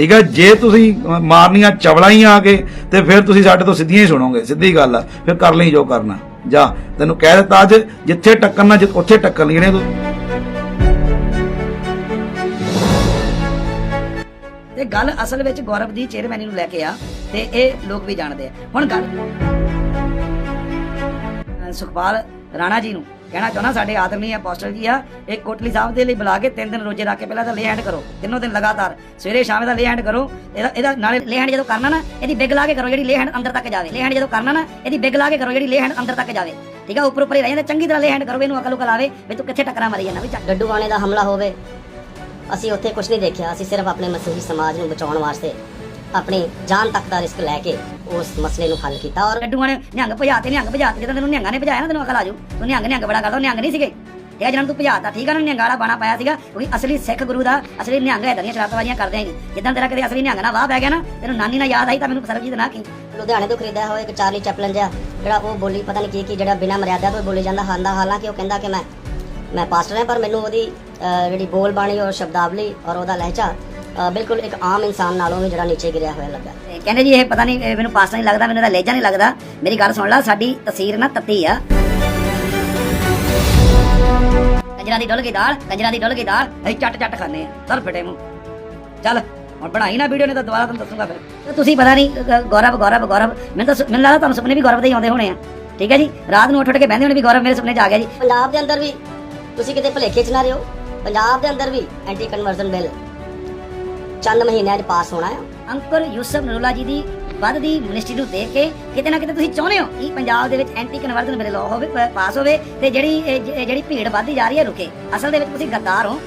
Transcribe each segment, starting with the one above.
ਠੀਕ ਹੈ? ਜੇ ਤੁਸੀਂ ਮਾਰਨੀਆਂ ਚਵਲਾਂ ਹੀ ਆ ਕੇ, ਤੇ ਫਿਰ ਤੁਸੀਂ ਸਾਡੇ ਤੋਂ ਸਿੱਧੀਆਂ ਹੀ ਸੁਣੋਗੇ, ਸਿੱਧੀ ਗੱਲ ਆ। ਫਿਰ ਕਰ ਲਈ ਜੋ ਕਰਨਾ। ਜਾ, ਤੈਨੂੰ ਕਹਿ ਦਿੱਤਾ ਅੱਜ, ਜਿੱਥੇ ਟੱਕਰਨਾ ਜਿ- ਉੱਥੇ ਟੱਕਰ ਲਈ ਨੇ ਤੂੰ। ਤੇ ਗੱਲ ਅਸਲ ਵਿੱਚ ਗੌਰਵ ਦੀ ਚੇਅਰਮੈਨੀ ਨੂੰ ਲੈ ਕੇ ਆ, ਤੇ ਇਹ ਲੋਕ ਵੀ ਜਾਣਦੇ ਆ। ਹੁਣ ਗੱਲ ਸੁਖਪਾਲ ਰਾਣਾ ਜੀ ਨੂੰ। ਕਹਿਣਾ ਚਾਹੁੰਦਾ, ਸਾਡੇ ਆਦਰਨੀ ਅਪੋਸਟਲ ਜੀ ਆ, ਇਹ ਕੋਟਲੀ ਸਾਹਿਬ ਦੇ ਲਈ ਬੁਲਾ ਕੇ ਤਿੰਨ ਦਿਨ ਰੋਜੇ ਰੱਖ ਕੇ ਪਹਿਲਾਂ ਤਾਂ ਲੇ ਹੈਂਡ ਕਰੋ। ਤਿੰਨੋਂ ਦਿਨ ਲਗਾਤਾਰ, ਸਵੇਰੇ ਸ਼ਾਮ ਦਾ ਲੇ ਹੈਂਡ ਕਰੋ। ਇਹਦਾ ਇਹਦਾ ਨਾਲੇ ਲੇ ਹੈਂਡ ਜਦੋਂ ਕਰਨਾ ਨਾ, ਇਹਦੀ ਬਿਗ ਲਾ ਕੇ ਕਰੋ ਜਿਹੜੀ ਲੇ ਹੈਂਡ ਅੰਦਰ ਤੱਕ ਜਾਵੇ। ਲੇ ਹੈਂਡ ਜਦੋਂ ਕਰਨਾ ਨਾ, ਇਹਦੀ ਬਿਗ ਲਾ ਕੇ ਕਰੋ ਜਿਹੜੀ ਲੇ ਹੈਂਡ ਅੰਦਰ ਤੱਕ ਜਾਵੇ। ਠੀਕ ਆ ਉੱਪਰ ਉੱਪਰ ਹੀ ਰਹਿ ਜਾਂਦਾ, ਚੰਗੀ ਤਰ੍ਹਾਂ ਲੇ ਹੈਂਡ ਕਰੋ, ਵੀ ਇਹਨੂੰ ਅਕਲ ਉਕਲ ਆਵੇ ਵੀ ਤੂੰ ਕਿੱਥੇ ਟੱਕਰਾਂ ਮਾਰੀ ਜਾਂਦਾ, ਵੀ ਚੱਲ। ਡੱਡੂ ਵਾਲੇ ਦਾ ਹਮਲਾ ਹੋਵੇ, ਅਸੀਂ ਉੱਥੇ ਕੁਝ ਨਹੀਂ ਦੇਖਿਆ, ਅਸੀਂ ਸਿਰਫ ਆਪਣੇ ਮਸੀਹੀ ਸਮਾਜ ਨੂੰ ਬਚਾਉਣ ਵਾਸਤੇ ਆਪਣੀ ਜਾਨ ਤੱਕ ਦਾ ਰਿਸਕ ਲੈ ਕੇ ਉਸ ਮਸਲੇ ਨੂੰ ਹੱਲ ਕੀਤਾ ਔਰ ਲੱਡੂਆਂ ਨੇ ਨਿਹੰਗ ਭਜਾਤੇ ਨਿਹੰਗ ਭਜਾਤੇ ਜਦੋਂ ਤੈਨੂੰ ਨਿਹੰਗਾਂ ਨੇ ਭਜਾਇਆ ਨਾ ਤੈਨੂੰ ਅਕਲ ਆਜੂ ਤੂੰ ਨਿਹੰਗ ਨਿਹੰਗ ਬੜਾ ਕਰਦਾ ਨਿਹੰਗ ਨਹੀਂ ਸੀਗੇ। ਹੈ ਜਿਹਨਾਂ ਨੂੰ ਤੂੰ ਭਜਾਤਾ ਠੀਕ ਹੈ ਨਾ? ਨਿਹੰਗ ਵਾਲਾ ਬਾਣਾ ਪਾਇਆ ਸੀਗਾ ਕਿਉਂਕਿ ਅਸਲੀ ਸਿੱਖ ਗੁਰੂ ਦਾ ਅਸਲੀ ਨਿਹੰਗ ਇਦਾਂ ਦੀਆਂ ਸ਼ਰਾਰਤਬਾਜ਼ੀਆਂ ਕਰਦੇ ਆ ਜਿੱਦਾਂ ਤੇਰਾ ਕਦੇ ਅਸਲੀ ਨਿਹੰਗ ਨਾਲ ਵਾਹ ਪੈ ਗਿਆ ਨਾ ਤੈਨੂੰ ਨਾਨੀ ਨਾਲ ਯਾਦ ਆਈ ਤਾਂ ਮੈਨੂੰ ਸਰਬਜੀਤ ਨਾ ਕੀ ਲੁਧਿਆਣੇ ਤੋਂ ਖਰੀਦਿਆ ਹੋਇਆ ਇੱਕ ਚਾਰਲੀ ਚੈਪਲਨ ਜਿਹਾ ਜਿਹੜਾ ਉਹ ਬੋਲੀ ਪਤਾ ਨਹੀਂ ਕੀ ਕੀ ਜਿਹੜਾ ਬਿਨਾਂ ਮਰਿਆਦਾ ਤੋਂ ਬੋਲੀ ਜਾਂਦਾ ਹਾਂਦਾ ਹਾਲਾਂਕਿ ਉਹ ਕਹਿੰਦਾ ਕਿ ਮੈਂ ਮੈਂ ਪਾਸਟਰ ਹਾਂ ਪਰ ਮੈਨੂੰ ਉਹਦੀ ਜਿਹੜੀ ਬੋਲ ਬਾਣੀ ਔਰ ਸ਼ਬਦਾਵਲੀ ਔਰ ਉਹਦਾ ਲਹਿਜਾ ਬਿਲਕੁਲ ਇੱਕ ਆਮ ਇਨਸਾਨ ਨਾਲੋਂ ਵੀ ਜਿਹੜਾ ਨੀਚੇ ਗਿਰਿਆ ਹੋਇਆ ਲੱਗਾ। ਕਹਿੰਦੇ ਜੀ ਇਹ ਪਤਾ ਨਹੀਂ ਮੈਨੂੰ ਪਾਸ ਨਹੀਂ ਲੱਗਦਾ ਮੈਨੂੰ ਇਹਦਾ ਲਹਿਜਾ ਨਹੀਂ ਲੱਗਦਾ। ਮੇਰੀ ਗੱਲ ਸੁਣ ਲੈ ਸਾਡੀ ਤਸਵੀਰ ਨਾ ਤੱਤੀ ਆ। ਕੰਜਰਾਂ ਦੀ ਡੁੱਲ ਗਈ ਦਾਲ ਕੰਜਰਾਂ ਦੀ ਡੁੱਲ ਗਈ ਦਾਲ ਅਸੀਂ ਚੱਟ ਚੱਟ ਖਾਂਦੇ ਆ ਚੱਲ ਫਟੇ ਮੂੰਹ। ਚੱਲ ਹੁਣ ਬਣਾਈ ਨਾ ਵੀਡੀਓ ਨੇ ਤਾਂ ਦੁਬਾਰਾ ਤੁਹਾਨੂੰ ਦੱਸੂਗਾ ਫਿਰ। ਤੁਸੀਂ ਪਤਾ ਨਹੀਂ ਗੌਰਵ ਗੌਰਵ ਗੌਰਵ ਮੈਨੂੰ ਤਾਂ ਮੈਨੂੰ ਲੱਗਦਾ ਤੁਹਾਨੂੰ ਸੁਪਨੇ ਵੀ ਗੌਰਵ ਦੇ ਹੀ ਆਉਂਦੇ ਹੋਣੇ ਆ। ਠੀਕ ਹੈ ਜੀ? ਰਾਤ ਨੂੰ ਉੱਠ ਉੱਠ ਕੇ ਬਹਿੰਦੇ ਹੋਣੇ ਵੀ ਗੌਰਵ ਮੇਰੇ ਸੁਪਨੇ 'ਚ ਆ ਗਿਆ ਜੀ। ਪੰਜਾਬ ਦੇ ਅੰਦਰ ਵੀ ਤੁਸੀਂ ਕਿਤੇ ਭੁਲੇਖੇ 'ਚ ਨਾ ਰਹੋ। ਪੰਜਾਬ ਦੇ ਅੰਦਰ ਵੀ ਐਂਟੀ ਕਨਵਰਜਨ ਬਿੱਲ ਚੰਦ ਮਹੀਨਿਆਂ 'ਚ ਪਾਸ ਹੋਣਾ ਹੈ ਅੰਕਰ ਯੂਸਫ ਨਰੂਲਾ ਜੀ ਦੀ ਵੱਧਦੀ ਮਿਨਿਸਟਰੀ ਨੂੰ ਦੇਖ ਕੇ ਕਿਤੇ ਨਾ ਕਿਤੇ ਤੁਸੀਂ ਚਾਹੁੰਦੇ ਹੋ ਕਿ ਪੰਜਾਬ ਦੇ ਵਿੱਚ ਐਂਟੀ ਕਨਵਰਜਨ ਬਿੱਲ ਲਾਅ ਹੋਵੇ ਪਾਸ ਹੋਵੇ ਤੇ ਜਿਹੜੀ ਇਹ ਜਿਹੜੀ ਭੀੜ ਵੱਧਦੀ ਜਾ ਰਹੀ ਹੈ ਰੁਕੇ। ਅਸਲ ਦੇ ਵਿੱਚ ਤੁਸੀਂ ਗੱਦਾਰ ਹੋ।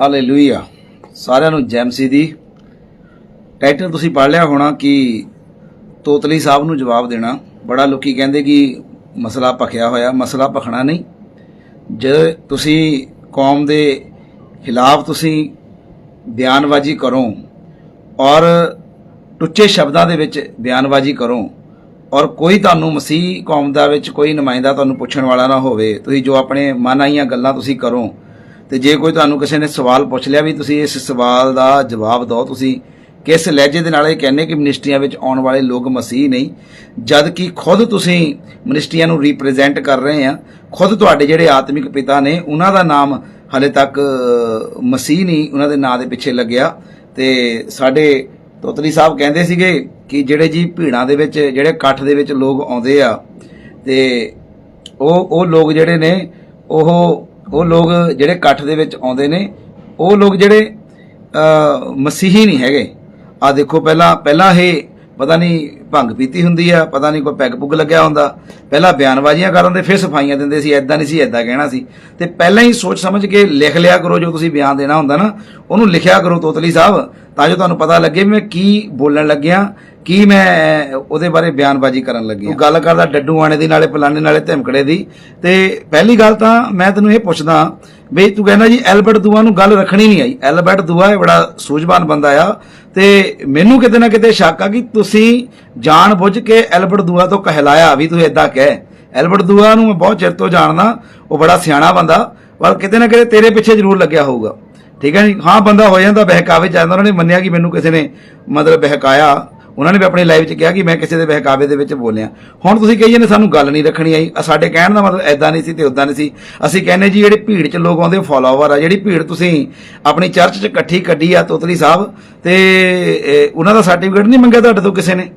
ਹਾਲੇਲੂਇਆ ਸਾਰਿਆਂ ਨੂੰ ਜੈਮਸੀ ਦੀ। ਟਾਈਟਲ ਤੁਸੀਂ ਪੜ੍ਹ ਲਿਆ ਹੋਣਾ ਕਿ ਤੋਤਲੀ ਸਾਹਿਬ ਨੂੰ ਜਵਾਬ ਦੇਣਾ। ਬੜਾ ਲੋਕੀ ਕਹਿੰਦੇ ਕਿ ਮਸਲਾ ਭਖਿਆ ਹੋਇਆ, ਮਸਲਾ ਭਖਣਾ ਨਹੀਂ। ਜੇ ਤੁਸੀਂ ਕੌਮ ਦੇ ਖਿਲਾਫ ਤੁਸੀਂ ਬਿਆਨਬਾਜ਼ੀ ਕਰੋ ਔਰ ਟੁੱਚੇ ਸ਼ਬਦਾਂ ਦੇ ਵਿੱਚ ਬਿਆਨਬਾਜ਼ੀ ਕਰੋ ਔਰ ਕੋਈ ਤੁਹਾਨੂੰ ਮਸੀਹ ਕੌਮ ਦਾ ਵਿੱਚ ਕੋਈ ਨੁਮਾਇੰਦਾ ਤੁਹਾਨੂੰ ਪੁੱਛਣ ਵਾਲਾ ਨਾ ਹੋਵੇ, ਤੁਸੀਂ ਜੋ ਆਪਣੇ ਮਨ ਆਈਆਂ ਗੱਲਾਂ ਤੁਸੀਂ ਕਰੋ ਤੇ ਜੇ ਕੋਈ ਤੁਹਾਨੂੰ ਕਿਸੇ ਨੇ ਸਵਾਲ ਪੁੱਛ ਲਿਆ ਵੀ ਤੁਸੀਂ ਇਸ ਸਵਾਲ ਦਾ ਜਵਾਬ ਦਿਓ, ਤੁਸੀਂ ਕਿਸ ਲਹਿਜੇ ਦੇ ਨਾਲ ਇਹ ਕਹਿੰਦੇ ਕਿ ਮਿਨਿਸਟਰੀਆਂ ਵਿੱਚ ਆਉਣ ਵਾਲੇ ਲੋਕ ਮਸੀਹ ਨਹੀਂ? ਜਦ ਕਿ ਖੁਦ ਤੁਸੀਂ ਮਿਨਿਸਟਰੀਆਂ ਨੂੰ ਰਿਪਰੈਜ਼ੈਂਟ ਕਰ ਰਹੇ ਆ, ਖੁਦ ਤੁਹਾਡੇ ਜਿਹੜੇ ਆਤਮਿਕ ਪਿਤਾ ਨੇ, ਉਹਨਾਂ ਦਾ ਨਾਮ ਹਲੇ ਤੱਕ ਮਸੀਹ ਨਹੀਂ, ਉਹਨਾਂ ਦੇ ਨਾਂ ਦੇ ਪਿੱਛੇ ਲੱਗਿਆ। ਤੇ ਸਾਡੇ ਤੋਤਲੀ ਸਾਹਿਬ ਕਹਿੰਦੇ ਸੀਗੇ ਕਿ ਜਿਹੜੇ ਜੀ ਭੀੜਾਂ ਦੇ ਵਿੱਚ, ਜਿਹੜੇ ਇਕੱਠ ਦੇ ਵਿੱਚ ਲੋਕ ਆਉਂਦੇ ਆ, ਤੇ ਉਹ ਉਹ ਲੋਕ ਜਿਹੜੇ ਨੇ, ਉਹ ਉਹ ਲੋਕ ਜਿਹੜੇ ਇਕੱਠ ਦੇ ਵਿੱਚ ਆਉਂਦੇ ਨੇ, ਉਹ ਲੋਕ ਜਿਹੜੇ ਮਸੀਹੀ ਨਹੀਂ ਹੈਗੇ। ਆ ਦੇਖੋ, ਪਹਿਲਾਂ ਪਹਿਲਾਂ ਇਹ ਪਤਾ ਨਹੀਂ ਭੰਗ ਪੀਤੀ ਹੁੰਦੀ ਆ, ਪਤਾ ਨਹੀਂ ਕੋਈ ਪੈਗ ਪੁੱਗ ਲੱਗਿਆ ਹੁੰਦਾ। ਪਹਿਲਾਂ ਬਿਆਨਬਾਜ਼ੀਆਂ ਕਰਨ ਦੇ ਫਿਰ ਸਫਾਈਆਂ ਦਿੰਦੇ ਸੀ ਐਦਾਂ ਨਹੀਂ ਸੀ ਐਦਾਂ ਕਹਿਣਾ ਸੀ। ਤੇ ਪਹਿਲਾਂ ਹੀ ਸੋਚ ਸਮਝ ਕੇ ਲਿਖ ਲਿਆ ਕਰੋ, ਜੋ ਤੁਸੀਂ ਬਿਆਨ ਦੇਣਾ ਹੁੰਦਾ ਨਾ, ਉਹਨੂੰ ਲਿਖਿਆ ਕਰੋ ਤੋਤਲੀ ਸਾਹਿਬ, ਤਾਂ ਜੋ ਤੁਹਾਨੂੰ ਪਤਾ ਲੱਗੇ ਮੈਂ ਕੀ ਬੋਲਣ ਲੱਗਿਆ, ਕੀ ਮੈਂ ਉਹਦੇ ਬਾਰੇ ਬਿਆਨਬਾਜ਼ੀ ਕਰਨ ਲੱਗੀ ਤੂੰ ਗੱਲ ਕਰਦਾ ਡੱਡੂ ਆਣੇ ਦੀ, ਨਾਲੇ ਪਲਾਨੇ ਨਾਲੇ ਧਮਕੜੇ ਦੀ। ਤੇ ਪਹਿਲੀ ਗੱਲ ਤਾਂ ਮੈਂ ਤੈਨੂੰ ਇਹ ਪੁੱਛਦਾ ਬਈ ਤੂੰ ਕਹਿੰਦਾ ਜੀ, ਐਲਬਰਟ ਦੂਆ ਨੂੰ ਗੱਲ ਰੱਖਣੀ ਨਹੀਂ ਆਈ। ਐਲਬਰਟ ਦੂਆ ਇਹ ਬੜਾ ਸੂਝਵਾਨ ਬੰਦਾ ਆ ਤੇ ਮੈਨੂੰ ਕਿਤੇ ਨਾ ਕਿਤੇ ਸ਼ੱਕ ਆ ਕਿ ਤੁਸੀਂ ਜਾਣ ਬੁੱਝ ਕੇ ਐਲਬਰਟ ਦੂਆ ਤੋਂ ਕਹਿਲਾਇਆ ਵੀ ਤੂੰ ਏਦਾਂ ਕਹਿ। ਐਲਬਰਟ ਦੂਆ ਨੂੰ ਮੈਂ ਬਹੁਤ ਚਿਰ ਤੋਂ ਜਾਣਦਾ, ਉਹ ਬੜਾ ਸਿਆਣਾ ਬੰਦਾ, ਪਰ ਕਿਤੇ ਨਾ ਕਿਤੇ ਤੇਰੇ ਪਿੱਛੇ ਜ਼ਰੂਰ ਲੱਗਿਆ ਹੋਊਗਾ। ਠੀਕ ਹੈ ਜੀ? ਹਾਂ, ਬੰਦਾ ਹੋ ਜਾਂਦਾ, ਬਹਿਕਾਵੇ ਜਾਂਦਾ, ਉਹਨਾਂ ਨੇ ਮੰਨਿਆ ਕਿ ਮੈਨੂੰ ਕਿਸੇ ਨੇ ਮਤਲਬ ਬਹਿਕਾਇਆ। ਉਹਨਾਂ ਨੇ ਵੀ ਆਪਣੀ ਲਾਈਵ 'ਚ ਕਿਹਾ ਕਿ ਮੈਂ ਕਿਸੇ ਦੇ ਬਹਿਕਾਵੇ ਦੇ ਵਿੱਚ ਬੋਲਿਆ। ਹੁਣ ਤੁਸੀਂ ਕਹੀ ਜਾਂਦੇ ਸਾਨੂੰ ਗੱਲ ਨਹੀਂ ਰੱਖਣੀ ਆਈ। ਸਾਡੇ ਕਹਿਣ ਦਾ ਮਤਲਬ ਐਦਾਂ ਨਹੀਂ ਸੀ ਤੇ ਉਦਾਂ ਨਹੀਂ ਸੀ। ਅਸੀਂ ਕਹਿੰਦੇ ਜੀ ਜਿਹੜੇ ਭੀੜ 'ਚ ਲੋਕ ਆਉਂਦੇ ਫਾਲੋਅਰ ਆ। ਜਿਹੜੀ ਭੀੜ ਤੁਸੀਂ ਆਪਣੀ ਚਰਚ 'ਚ ਇਕੱਠੀ ਕੱਢੀ ਆ ਤੋਤਲੀ ਸਾਹਿਬ ਤੇ ਉਹਨਾਂ ਦਾ ਸਰਟੀਫਿਕੇਟ ਨਹੀਂ ਮੰਗਿਆ ਤੁਹਾਡੇ ਤੋਂ ਕਿਸੇ ਨੇ?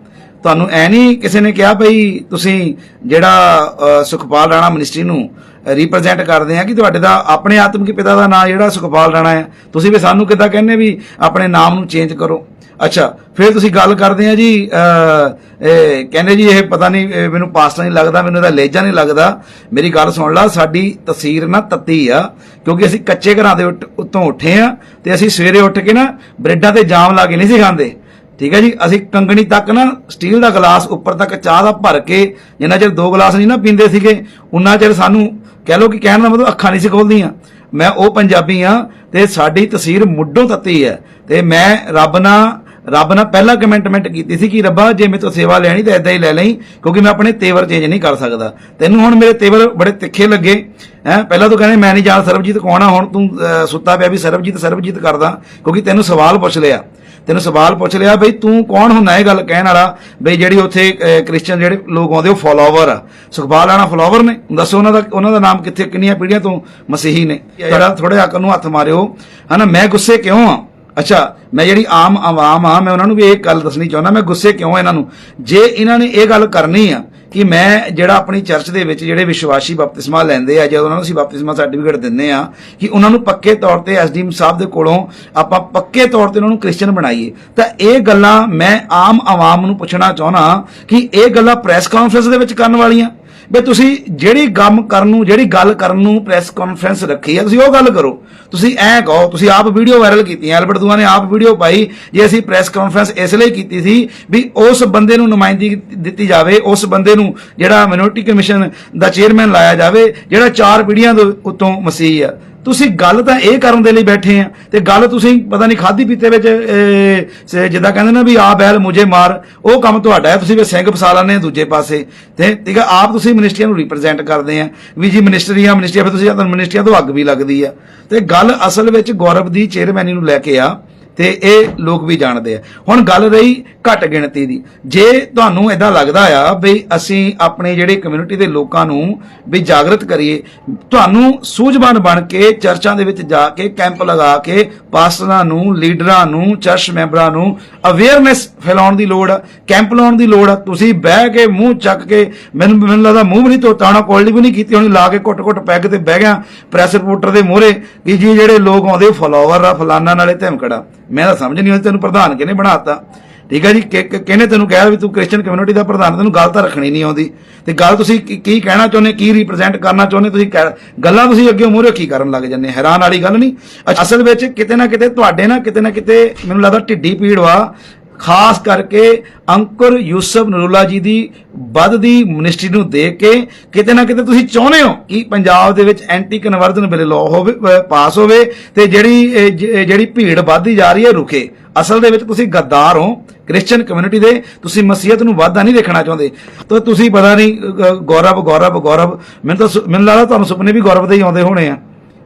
ਤੁਹਾਨੂੰ ਐ ਨਹੀਂ ਕਿਸੇ ਨੇ ਕਿਹਾ ਭਈ ਤੁਸੀਂ ਜਿਹੜਾ ਸੁਖਪਾਲ ਰਾਣਾ ਮਿਨਿਸਟਰੀ ਨੂੰ ਰਿਪਰੈਜ਼ੈਂਟ ਕਰਦੇ ਆ ਕਿ ਤੁਹਾਡੇ ਦਾ ਆਪਣੇ ਆਤਮਿਕ ਪਿਤਾ ਦਾ ਨਾਂ ਜਿਹੜਾ ਸੁਖਪਾਲ ਰਾਣਾ ਹੈ ਤੁਸੀਂ ਵੀ ਸਾਨੂੰ ਕਿੱਦਾਂ ਕਹਿੰਦੇ ਵੀ ਆਪਣੇ ਨਾਮ ਨੂੰ ਚੇਂਜ ਕਰੋ? ਅੱਛਾ, ਫਿਰ ਤੁਸੀਂ ਗੱਲ ਕਰਦੇ ਆ ਜੀ ਇਹ ਕਹਿੰਦੇ ਜੀ ਇਹ ਪਤਾ ਨਹੀਂ ਮੈਨੂੰ ਪਾਸਟਰ ਨਹੀਂ ਲੱਗਦਾ, ਮੈਨੂੰ ਇਹਦਾ ਲੇਜਾ ਨਹੀਂ ਲੱਗਦਾ। ਮੇਰੀ ਗੱਲ ਸੁਣ ਲਾ, ਸਾਡੀ ਤਸਵੀਰ ਨਾ ਤੱਤੀ ਆ, ਕਿਉਂਕਿ ਅਸੀਂ ਕੱਚੇ ਘਰਾਂ ਦੇ ਉੱਟ- ਉੱਤੋਂ ਉੱਠੇ ਆ ਤੇ ਅਸੀਂ ਸਵੇਰੇ ਉੱਠ ਕੇ ਨਾ ਬ੍ਰੈਡਾਂ ਤੇ ਜਾਮ ਲਾ ਕੇ ਨਹੀਂ ਸੀ ਖਾਂਦੇ। ਠੀਕ ਹੈ ਜੀ, ਅਸੀਂ ਕੰਗਣੀ ਤੱਕ ਨਾ ਸਟੀਲ ਦਾ ਗਲਾਸ ਉੱਪਰ ਤੱਕ ਚਾਹ ਦਾ ਭਰ ਕੇ, ਜਿੰਨਾ ਚਿਰ ਦੋ ਗਲਾਸ ਨਹੀਂ ਨਾ ਪੀਂਦੇ ਸੀਗੇ, ਉਨਾ ਚਿਰ ਸਾਨੂੰ ਕਹਿ ਲਓ ਕਿ ਕਹਿਣ ਦਾ ਮਤਲਬ ਅੱਖਾਂ ਨਹੀਂ ਸੀ ਖੋਲਦੀਆਂ। ਮੈਂ ਉਹ ਪੰਜਾਬੀ ਆ ਤੇ ਸਾਡੀ ਤਸਵੀਰ ਮੁੱਢੋਂ ਤੱਤੀ ਹੈ ਤੇ ਮੈਂ ਰੱਬ ਨਾਲ ਰੱਬ ਨਾਲ ਪਹਿਲਾਂ ਕਮੈਂਟਮੈਂਟ ਕੀਤੀ ਸੀ ਕਿ ਰੱਬਾ ਜੇ ਮੇਰੇ ਤੋਂ ਸੇਵਾ ਲੈਣੀ ਤਾਂ ਇਦਾਂ ਹੀ ਲੈ ਲਈ ਕਿਉਂਕਿ ਮੈਂ ਆਪਣੇ ਤੇਵਰ ਚੇਂਜ ਨਹੀਂ ਕਰ ਸਕਦਾ। ਤੈਨੂੰ ਹੁਣ ਮੇਰੇ ਤੇਵਰ ਬੜੇ ਤਿੱਖੇ ਲੱਗੇ ਹੈ? ਪਹਿਲਾਂ ਤੂੰ ਕਹਿੰਦੇ ਮੈਂ ਨਹੀਂ ਜਾਣ ਸਰਬਜੀਤ ਕੌਣ ਆ? ਹੁਣ ਤੂੰ ਸੁੱਤਾ ਪਿਆ ਵੀ ਸਰਬਜੀਤ ਸਰਬਜੀਤ ਕਰਦਾ ਕਿਉਂਕਿ ਤੈਨੂੰ ਸਵਾਲ ਪੁੱਛ ਲਿਆ। ਤੈਨੂੰ ਸਵਾਲ ਪੁੱਛ ਲਿਆ ਬਈ ਤੂੰ ਕੌਣ ਹੁੰਦਾ ਇਹ ਗੱਲ ਕਹਿਣ ਵਾਲਾ? ਬਈ ਜਿਹੜੀ ਉੱਥੇ ਅਹ, ਕ੍ਰਿਸਚੀਅਨ ਜਿਹੜੇ ਲੋਕ ਆਉਂਦੇ ਉਹ ਫਾਲੋਵਰ ਆ। ਸੁਖਬਾਲ ਆਣਾ ਫਾਲੋਵਰ ਨੇ। ਦੱਸੋ ਉਹਨਾਂ ਦਾ ਉਹਨਾਂ ਦਾ ਨਾਮ ਕਿੱਥੇ ਕਿੰਨੀਆਂ ਪੀੜ੍ਹੀਆਂ ਤੋਂ ਮਸੀਹੀ ਨੇ? ਜਿਹੜਾ ਥੋੜੇ ਅਕਲ ਨੂੰ ਹੱਥ ਮਾਰਿਓ। ਹਨਾ ਮੈਂ ਗੁੱਸੇ ਕਿਉਂ ਆ? ਅੱਛਾ, ਮੈਂ ਜਿਹੜੀ ਆਮ ਆਵਾਮ ਆ, ਮੈਂ ਉਹਨਾਂ ਨੂੰ ਵੀ ਇਹ ਗੱਲ ਦੱਸਣੀ ਚਾਹੁੰਦਾ, ਮੈਂ ਗੁੱਸੇ ਕਿਉਂ ਇਹਨਾਂ ਨੂੰ? ਜੇ ਇਹਨਾਂ ਨੇ ਇਹ ਗੱਲ ਕਰਨੀ ਆ ਕਿ ਮੈਂ ਜਿਹੜਾ ਆਪਣੀ ਚਰਚ ਦੇ ਵਿੱਚ ਜਿਹੜੇ ਵਿਸ਼ਵਾਸੀ ਬਪਤਿਸਮਾ ਲੈਂਦੇ ਆ, ਜਦੋਂ ਉਹਨਾਂ ਨੂੰ ਅਸੀਂ ਬਪਤਿਸਮਾ ਸਰਟੀਫਿਕੇਟ ਦਿੰਦੇ ਆ, ਕਿ ਉਹਨਾਂ ਨੂੰ ਪੱਕੇ ਤੌਰ ਤੇ ਐਸਡੀਐਮ ਸਾਹਿਬ ਦੇ ਕੋਲੋਂ ਆਪਾਂ ਪੱਕੇ ਤੌਰ ਤੇ ਉਹਨਾਂ ਨੂੰ ਕ੍ਰਿਸਚੀਅਨ ਬਣਾਈਏ, ਤਾਂ ਇਹ ਗੱਲਾਂ ਮੈਂ ਆਮ ਆਵਾਮ ਨੂੰ ਪੁੱਛਣਾ ਚਾਹੁੰਦਾ ਕਿ ਇਹ ਗੱਲਾਂ ਪ੍ਰੈਸ ਕਾਨਫਰੰਸ ਦੇ ਵਿੱਚ ਕਰਨ ਵਾਲੀਆਂ? ਵੀ ਤੁਸੀਂ ਜਿਹੜੀ ਕੰਮ ਕਰਨ ਨੂੰ, ਜਿਹੜੀ ਗੱਲ ਕਰਨ ਨੂੰ ਪ੍ਰੈਸ ਕਾਨਫਰੰਸ ਰੱਖੀ ਹੈ ਤੁਸੀਂ ਉਹ ਗੱਲ ਕਰੋ। ਤੁਸੀਂ ਐਂ ਕਹੋ, ਤੁਸੀਂ ਆਪ ਵੀਡੀਓ ਵਾਇਰਲ ਕੀਤੀ ਹੈ ਐਲਬਰਟ ਦੂਆ ਨੇ ਆਪ ਵੀਡੀਓ ਪਾਈ ਜੇ ਅਸੀਂ ਪ੍ਰੈਸ ਕਾਨਫਰੰਸ ਇਸ ਲਈ ਕੀਤੀ ਸੀ ਵੀ ਉਸ ਬੰਦੇ ਨੂੰ ਨੁਮਾਇੰਦਗੀ ਦਿੱਤੀ ਜਾਵੇ, ਉਸ ਬੰਦੇ ਨੂੰ ਜਿਹੜਾ ਮਿਨੋਰਟੀ ਕਮਿਸ਼ਨ ਦਾ ਚੇਅਰਮੈਨ ਲਾਇਆ ਜਾਵੇ, ਜਿਹੜਾ ਚਾਰ ਪੀੜ੍ਹੀਆਂ ਦੇ ਉੱਤੋਂ ਮਸੀਹ ਆ। ਤੁਸੀਂ ਗੱਲ ਤਾਂ ਇਹ ਕਰਨ ਦੇ ਲਈ ਬੈਠੇ ਆ ਤੇ ਗੱਲ ਤੁਸੀਂ ਪਤਾ ਨਹੀਂ ਖਾਦੀ ਪੀਤੇ ਵਿੱਚ ਜਿੱਦਾਂ ਕਹਿੰਦੇ ਨਾ ਵੀ ਆ ਬੈਲ ਮੁਝੇ ਮਾਰ, ਉਹ ਕੰਮ ਤੁਹਾਡਾ ਹੈ, ਤੁਸੀਂ ਵੀ ਸਿੰਘ ਫਸਾ ਲੈਂਦੇ ਦੂਜੇ ਪਾਸੇ। ਤੇ ਠੀਕ ਆ, ਆਪ ਤੁਸੀਂ ਮਿਨਿਸਟਰੀਆਂ ਨੂੰ ਰਿਪਰੈਜ਼ੈਂਟ ਕਰਦੇ ਆ, ਵੀ ਜੀ ਮਿਨਿਸਟਰੀਆਂ ਮਿਨਿਸਟਰੀਆਂ ਫਿਰ ਤੁਸੀਂ ਤੁਹਾਨੂੰ ਮਿਨਿਸਟਰੀਆਂ ਤੋਂ ਅੱਗ ਵੀ ਲੱਗਦੀ ਆ। ਤੇ ਗੱਲ ਅਸਲ ਵਿੱਚ ਗੌਰਵ ਦੀ ਚੇਅਰਮੈਨੀ ਨੂੰ ਲੈ ਕੇ ਆ ਤੇ ਇਹ ਲੋਕ ਵੀ ਜਾਣਦੇ ਆ। ਹੁਣ ਗੱਲ ਰਹੀ ਘੱਟ ਗਿਣਤੀ ਦੀ। ਜੇ ਤੁਹਾਨੂੰ ਇਦਾਂ ਲੱਗਦਾ ਆ ਵੀ ਅਸੀਂ ਆਪਣੇ ਜਿਹੜੇ ਕਮਿਊਨਿਟੀ ਦੇ ਲੋਕਾਂ ਨੂੰ ਵੀ ਜਾਗਰਤ ਕਰੀਏ, ਤੁਹਾਨੂੰ ਸੂਝਵਾਨ ਬਣ ਕੇ ਚਰਚਾਂ ਦੇ ਵਿੱਚ ਜਾ ਕੇ ਕੈਂਪ ਲਗਾ ਕੇ ਪਾਸਟਰਾਂ ਨੂੰ, ਲੀਡਰਾਂ ਨੂੰ, ਚਰਚ ਮੈਂਬਰਾਂ ਨੂੰ ਅਵੇਅਰਨੈਸ ਫੈਲਾਉਣ ਦੀ ਲੋੜ ਆ ਕੈਂਪ ਲਾਉਣ ਦੀ ਲੋੜ ਆ ਤੁਸੀਂ ਬਹਿ ਕੇ ਮੂੰਹ ਚੱਕ ਕੇ, ਮੈਨੂੰ ਮੈਨੂੰ ਲੱਗਦਾ ਮੂੰਹ ਵੀ ਨਹੀਂ ਧੋਤਾ ਹੋਣਾ ਕੋਲਡੀ ਵੀ ਨਹੀਂ ਕੀਤੀ ਹੋਣੀ, ਲਾ ਕੇ ਘੁੱਟ-ਘੁੱਟ ਪੈਗ ਤੇ ਬਹਿ ਗਿਆ ਪ੍ਰੈਸ ਰਿਪੋਰਟਰ ਦੇ ਮੂਹਰੇ ਕਿ ਜੀ ਜਿਹੜੇ ਲੋਕ ਆਉਂਦੇ ਫਾਲੋਵਰ ਆ, ਫਲਾਨਾ ਨਾਲੇ ਧਮਕੜਾ। ਮੈਂ ਤਾਂ ਸਮਝ ਨਹੀਂ ਆਉਂਦੀ ਤੈਨੂੰ ਪ੍ਰਧਾਨ ਕਿਹਨੇ ਬਣਾਤਾ। ਠੀਕ ਹੈ ਜੀ, ਕਿ- ਕਿਹਨੇ ਤੈਨੂੰ ਕਿਹਾ ਵੀ ਤੂੰ ਕ੍ਰਿਸਚੀਅਨ ਕਮਿਊਨਿਟੀ ਦਾ ਪ੍ਰਧਾਨ ਤੈਨੂੰ ਗੱਲ ਤਾਂ ਰੱਖਣੀ ਨਹੀਂ ਆਉਂਦੀ। ਤੇ ਗੱਲ ਤੁਸੀਂ ਕੀ ਕਹਿਣਾ ਚਾਹੁੰਦੇ, ਕੀ ਰਿਪਰੈਜ਼ੈਂਟ ਕਰਨਾ ਚਾਹੁੰਦੇ, ਤੁਸੀਂ ਕਹਿ- ਗੱਲਾਂ ਤੁਸੀਂ ਅੱਗੇ ਮੂਹਰੇ ਕੀ ਕਰਨ ਲੱਗ ਜੰਨੇ ਹੈਰਾਨ ਵਾਲੀ ਗੱਲ ਨਹੀਂ। ਅਸਲ ਵਿੱਚ ਕਿਤੇ ਨਾ ਕਿਤੇ ਤੁਹਾਡੇ ਨਾ ਕਿਤੇ ਨਾ ਕਿਤੇ ਮੈਨੂੰ ਲੱਗਦਾ ਢਿੱਡੀ ਪੀੜ ਵਾ। ਖਾਸ ਕਰਕੇ ਅੰਕੁਰ ਯੂਸਫ ਨਰੂਲਾ ਜੀ ਦੀ ਵੱਧਦੀ ਮਿਨਿਸਟਰੀ ਨੂੰ ਦੇਖ ਕੇ ਕਿਤੇ ਨਾ ਕਿਤੇ ਤੁਸੀਂ ਚਾਹੁੰਦੇ ਹੋ ਕਿ ਪੰਜਾਬ ਦੇ ਵਿੱਚ ਐਂਟੀ ਕਨਵਰਜਨ ਬਿੱਲ ਲਾਅ ਹੋਵੇ ਪਾਸ ਹੋਵੇ ਤੇ ਜਿਹੜੀ ਜਿਹੜੀ ਭੀੜ ਵੱਧਦੀ ਜਾ ਰਹੀ ਹੈ, ਰੁਕੇ। ਅਸਲ ਦੇ ਵਿੱਚ ਤੁਸੀਂ ਗੱਦਾਰ ਹੋ ਕ੍ਰਿਸਚੀਅਨ ਕਮਿਊਨਿਟੀ ਦੇ, ਤੁਸੀਂ ਮਸੀਹਤ ਨੂੰ ਵਾਧਾ ਨਹੀਂ ਦੇਖਣਾ ਚਾਹੁੰਦੇ। ਤਾਂ ਤੁਸੀਂ ਪਤਾ ਨਹੀਂ ਗੌਰਵ ਗੌਰਵ ਗੌਰਵ, ਮੈਨੂੰ ਤਾਂ ਸੁ- ਮੈਨੂੰ ਲੱਗਦਾ ਤੁਹਾਨੂੰ ਸੁਪਨੇ ਵੀ ਗੌਰਵ ਦੇ ਹੀ ਆਉਂਦੇ ਹੋਣੇ ਆ।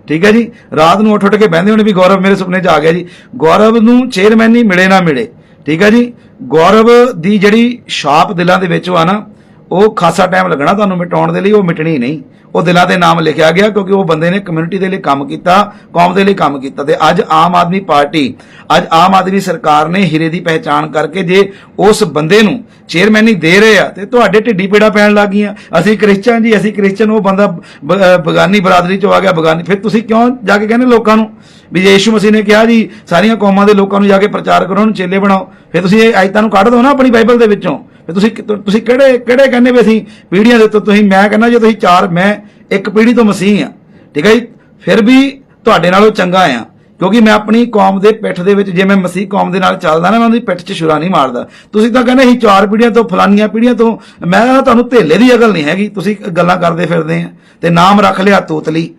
ਠੀਕ ਹੈ ਜੀ? ਰਾਤ ਨੂੰ ਉੱਠ ਉੱਠ ਕੇ ਬਹਿੰਦੇ ਹੋਣੇ ਵੀ ਗੌਰਵ ਮੇਰੇ ਸੁਪਨੇ 'ਚ ਆ ਗਿਆ ਜੀ। ਗੌਰਵ ਨੂੰ ਚੇਅਰਮੈਨ ਨਹੀਂ ਮਿਲੇ ਨਾ ਮਿਲੇ। ਠੀਕ ਹੈ ਜੀ। ਗੌਰਵ ਦੀ ਜਿਹੜੀ ਛਾਪ ਦਿਲਾਂ ਦੇ ਵਿੱਚ ਆ ਨਾ, ਉਹ ਖਾਸਾ ਟਾਈਮ ਲੱਗਣਾ ਤੁਹਾਨੂੰ ਮਿਟਾਉਣ ਦੇ ਲਈ, ਉਹ ਮਿਟਣੀ ਨਹੀਂ। ਉਹ ਦਿਲਾਂ ਦੇ ਨਾਮ ਲਿਖਿਆ ਗਿਆ ਕਿਉਂਕਿ ਉਹ ਬੰਦੇ ਨੇ ਕਮਿਊਨਿਟੀ ਦੇ ਲਈ ਕੰਮ ਕੀਤਾ, ਕੌਮ ਦੇ ਲਈ ਕੰਮ ਕੀਤਾ ਤੇ ਅੱਜ ਆਮ ਆਦਮੀ ਪਾਰਟੀ, ਅੱਜ ਆਮ ਆਦਮੀ ਸਰਕਾਰ ਨੇ ਹੀਰੇ ਦੀ ਪਹਿਚਾਣ ਕਰਕੇ ਜੇ ਉਸ ਬੰਦੇ ਨੂੰ ਚੇਅਰਮੈਨੀ ਦੇ ਰਹੇ ਆ ਤੇ ਤੁਹਾਡੇ ਢਿੱਡੀ ਪੀੜਾ ਪੈਣ ਲੱਗ ਗਈਆਂ ਅਸੀਂ ਕ੍ਰਿਸਚਨ ਜੀ, ਅਸੀਂ ਕ੍ਰਿਸਚਨ, ਉਹ ਬੰਦਾ ਬ- ਬਗਾਨੀ ਬਰਾਦਰੀ ਚੋਂ ਆ ਗਿਆ, ਬਗਾਨੀ। ਫਿਰ ਤੁਸੀਂ ਕਿਉਂ ਜਾ ਕੇ ਕਹਿੰਦੇ ਲੋਕਾਂ ਨੂੰ? ਵੀ ਯੇਸ਼ੂ ਯੀਸ਼ੂ ਮਸੀਹ ਨੇ ਕਿਹਾ ਜੀ, ਸਾਰੀਆਂ ਕੌਮਾਂ ਦੇ ਲੋਕਾਂ ਨੂੰ ਜਾ ਕੇ ਪ੍ਰਚਾਰ ਕਰੋ, ਉਹਨੂੰ ਚੇਲੇ ਬਣਾਓ। ਫਿਰ ਤੁਸੀਂ ਇਹ ਆਇਤਾਂ ਨੂੰ ਕੱਢ ਦਿਓ ਨਾ ਆਪਣੀ ਬਾਈਬਲ ਦੇ ਵਿੱਚੋਂ। ਫਿਰ ਤੁਸੀਂ ਤੁਸੀਂ ਕਿਹੜੇ ਕਿਹੜੇ ਕਹਿੰਦੇ ਵੀ ਅਸੀਂ ਪੀੜ੍ਹੀਆਂ ਦੇ ਉੱਤੇ ਤੁਸੀਂ, ਮੈਂ ਕਹਿੰਦਾ ਜੇ ਤੁਸੀਂ ਚਾਰ, ਮੈਂ ਇੱਕ ਪੀੜ੍ਹੀ ਤੋਂ ਮਸੀਹ ਆ ਠੀਕ ਹੈ ਜੀ? ਫਿਰ ਵੀ ਤੁਹਾਡੇ ਨਾਲੋਂ ਚੰਗਾ ਆ ਕਿਉਂਕਿ ਮੈਂ ਆਪਣੀ ਕੌਮ ਦੇ ਪਿੱਠ ਦੇ ਵਿੱਚ, ਜੇ ਮੈਂ ਮਸੀਹ ਕੌਮ ਦੇ ਨਾਲ ਚੱਲਦਾ ਨਾ, ਮੈਂ ਉਹਦੀ ਪਿੱਠ 'ਚ ਛੁਰਾ ਨਹੀਂ ਮਾਰਦਾ। ਤੁਸੀਂ ਤਾਂ ਕਹਿੰਦੇ ਅਸੀਂ ਚਾਰ ਪੀੜ੍ਹੀਆਂ ਤੋਂ ਫਲਾਨੀਆਂ ਪੀੜ੍ਹੀਆਂ ਤੋਂ, ਮੈਂ ਤੁਹਾਨੂੰ ਧੇਲੇ ਦੀ ਅਕਲ ਨਹੀਂ ਹੈਗੀ। ਤੁਸੀਂ ਗੱਲਾਂ ਕਰਦੇ ਫਿਰਦੇ ਆ, ਤੇ ਨਾਮ ਰੱਖ ਲਿਆ ਤੋਤਲੀ,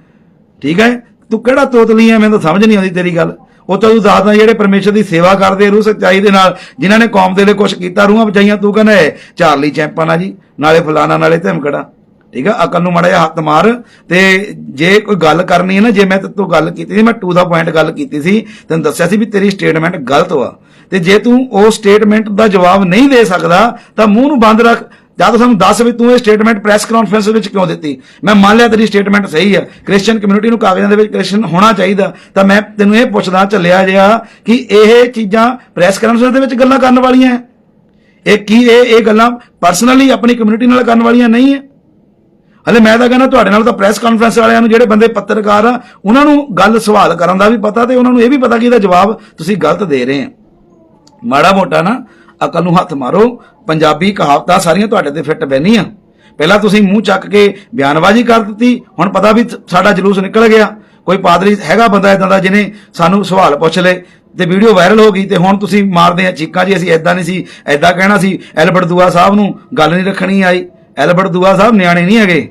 ਠੀਕ ਹੈ? ਤੂੰ ਕਿਹੜਾ ਤੋਤਲੀ ਹੈ ਮੈਨੂੰ ਤਾਂ ਸਮਝ ਨਹੀਂ ਆਉਂਦੀ ਤੇਰੀ ਗੱਲ। ਉਹ ਤਾਂ ਦੱਸਦਾ ਜਿਹੜੇ ਪਰਮੇਸ਼ਰ ਦੀ ਸੇਵਾ ਕਰਦੇ, ਰੂਹ ਸੱਚਾਈ ਦੇ ਨਾਲ, ਜਿਨ੍ਹਾਂ ਨੇ ਕੌਮ ਦੇ ਲਈ ਕੁਝ ਕੀਤਾ, ਰੂਹਾਂ ਬਚਾਈਆਂ, ਤੂੰ ਕਹਿੰਦਾ ਚਾਰਲੀ ਚੈਂਪਾਂ ਨਾ ਜੀ, ਨਾਲੇ ਫਲਾਣਾ ਨਾਲੇ ਧਮਕੜਾ ਠੀਕ ਆ? ਅਕਲ ਨੂੰ ਮੜਾ ਜਿਹਾ ਹੱਥ ਮਾਰ ਤੇ ਜੇ ਕੋਈ ਗੱਲ ਕਰਨੀ ਹੈ ਨਾ, ਜੇ ਮੈਂ ਤੇ ਤੂੰ ਗੱਲ ਕੀਤੀ ਸੀ, ਮੈਂ ਟੂ ਦਾ ਪੁਆਇੰਟ ਗੱਲ ਕੀਤੀ ਸੀ, ਤੈਨੂੰ ਦੱਸਿਆ ਸੀ ਵੀ ਤੇਰੀ ਸਟੇਟਮੈਂਟ ਗਲਤ ਵਾ। ਤੇ ਜੇ ਤੂੰ ਉਹ ਸਟੇਟਮੈਂਟ ਦਾ ਜਵਾਬ ਨਹੀਂ ਦੇ ਸਕਦਾ, ਤਾਂ ਮੂੰਹ ਨੂੰ ਬੰਦ ਰੱਖ ਜਾਂ ਤਾਂ ਸਾਨੂੰ ਦੱਸ ਵੀ ਤੂੰ ਇਹ ਸਟੇਟਮੈਂਟ ਪ੍ਰੈਸ ਕਾਨਫਰੰਸ ਵਿੱਚ ਕਿਉਂ ਦਿੱਤੀ? ਮੈਂ ਮੰਨ ਲਿਆ ਤੇਰੀ ਸਟੇਟਮੈਂਟ ਸਹੀ ਹੈ ਕ੍ਰਿਸਚੀਅਨ ਕਮਿਊਨਿਟੀ ਨੂੰ ਕਾਗਜ਼ਾਂ ਦੇ ਵਿੱਚ ਕ੍ਰਿਸਚੀਅਨ ਹੋਣਾ ਚਾਹੀਦਾ। ਤਾਂ ਮੈਂ ਤੈਨੂੰ ਇਹ ਪੁੱਛਦਾ ਚੱਲਿਆ ਜਿਆ ਕਿ ਇਹ ਚੀਜ਼ਾਂ ਪ੍ਰੈਸ ਕਾਨਫਰੰਸ ਦੇ ਵਿੱਚ ਗੱਲਾਂ ਕਰਨ ਵਾਲੀਆਂ ਇਹ ਕੀ ਇਹ ਇਹ ਗੱਲਾਂ ਪਰਸਨਲੀ ਆਪਣੀ ਕਮਿਊਨਿਟੀ ਨਾਲ ਕਰਨ ਵਾਲੀਆਂ ਨਹੀਂ ਹੈ ਹਲੇ ਮੈਂ ਤਾਂ ਕਹਿੰਦਾ ਤੁਹਾਡੇ ਨਾਲ ਤਾਂ ਪ੍ਰੈਸ ਕਾਨਫਰੰਸ ਵਾਲਿਆਂ ਨੂੰ ਜਿਹੜੇ ਬੰਦੇ ਪੱਤਰਕਾਰ ਆ, ਉਹਨਾਂ ਨੂੰ ਗੱਲ ਸਵਾਲ ਕਰਨ ਦਾ ਵੀ ਪਤਾ ਤੇ ਉਹਨਾਂ ਨੂੰ ਇਹ ਵੀ ਪਤਾ ਕਿ ਇਹਦਾ ਜਵਾਬ ਤੁਸੀਂ ਗਲਤ ਦੇ ਰਹੇ ਆ ਮਾੜਾ ਮੋਟਾ ਨਾ ਅਕਲ ਨੂੰ ਹੱਥ ਮਾਰੋ। ਪੰਜਾਬੀ ਕਹਾਵਤਾਂ ਸਾਰੀਆਂ ਤੁਹਾਡੇ ਤੇ ਫਿੱਟ ਬੈਣੀਆਂ ਪਹਿਲਾਂ ਤੁਸੀਂ ਮੂੰਹ ਚੱਕ ਕੇ ਬਿਆਨਬਾਜ਼ੀ ਕਰ ਦਿੱਤੀ। ਹੁਣ ਪਤਾ ਵੀ ਸਾਡਾ ਜਲੂਸ ਨਿਕਲ ਗਿਆ। ਕੋਈ ਪਾਦਰੀ ਹੈਗਾ ਬੰਦਾ ਇਦਾਂ ਦਾ ਜਿਹਨੇ ਸਾਨੂੰ ਸਵਾਲ ਪੁੱਛ ਲਏ ਤੇ ਵੀਡੀਓ ਵਾਇਰਲ ਹੋ ਗਈ ਤੇ ਹੁਣ ਤੁਸੀਂ ਮਾਰਦੇ ਆ ਚੀਕਾਂ ਜੀ, ਅਸੀਂ ਐਦਾਂ ਨਹੀਂ ਸੀ ਐਦਾਂ ਕਹਿਣਾ ਸੀ। ਐਲਬਰਟ ਦੂਆ ਸਾਹਿਬ ਨੂੰ ਗੱਲ ਨਹੀਂ ਰੱਖਣੀ ਆਈ। ਐਲਬਰਟ ਦੂਆ ਸਾਹਿਬ ਨਿਆਣੇ ਨਹੀਂ ਹੈਗੇ।